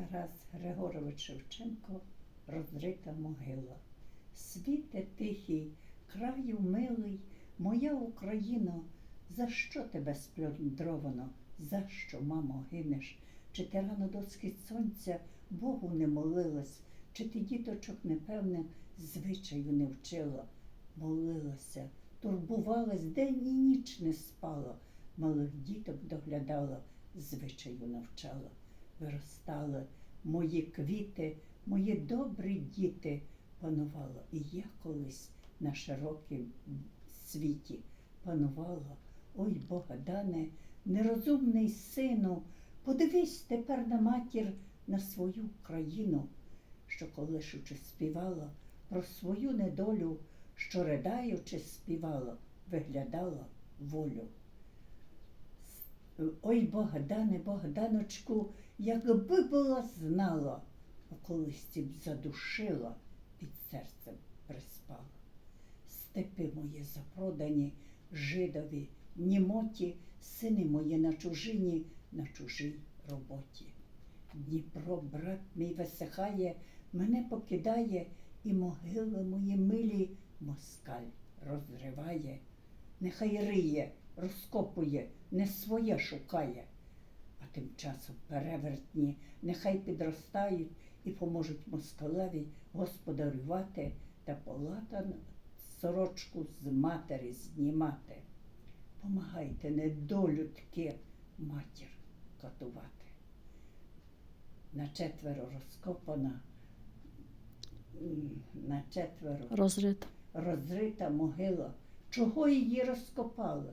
Тарас Григорович Шевченко розрита могила. Світе тихий, краю милий, моя Україно, за що тебе сплюндровано? За що, мамо, гинеш? Чи ти рано до схід сонця Богу не молилась, чи ти діточок непевним звичаю не вчила? Молилася, турбувалась, день і ніч не спала, малих діток доглядала, звичаю навчала. Виростали мої квіти, мої добрі діти, панувала і я колись на широкім світі панувала. Ой, Богдане, нерозумний сину, подивись тепер на матір на свою країну, що колишучи співала про свою недолю, що ridaючи співала, виглядала волю. Ой, Богдане, Богданочку, якби була знала, а колись б задушила, під серцем приспала. Степи мої запродані, жидові, німоті, сини мої на чужині, на чужій роботі. Дніпро, брат мій висихає, мене покидає, і могили мої милі москаль розриває. Нехай риє, розкопує, не своє шукає. А тим часом перевертні нехай підростають і поможуть москалеві господарювати та полатан сорочку з матері знімати. Помагайте, недолюдки, матір катувати. На четверо розкопана, на четверо Розрита. розрита могила. Чого її розкопали?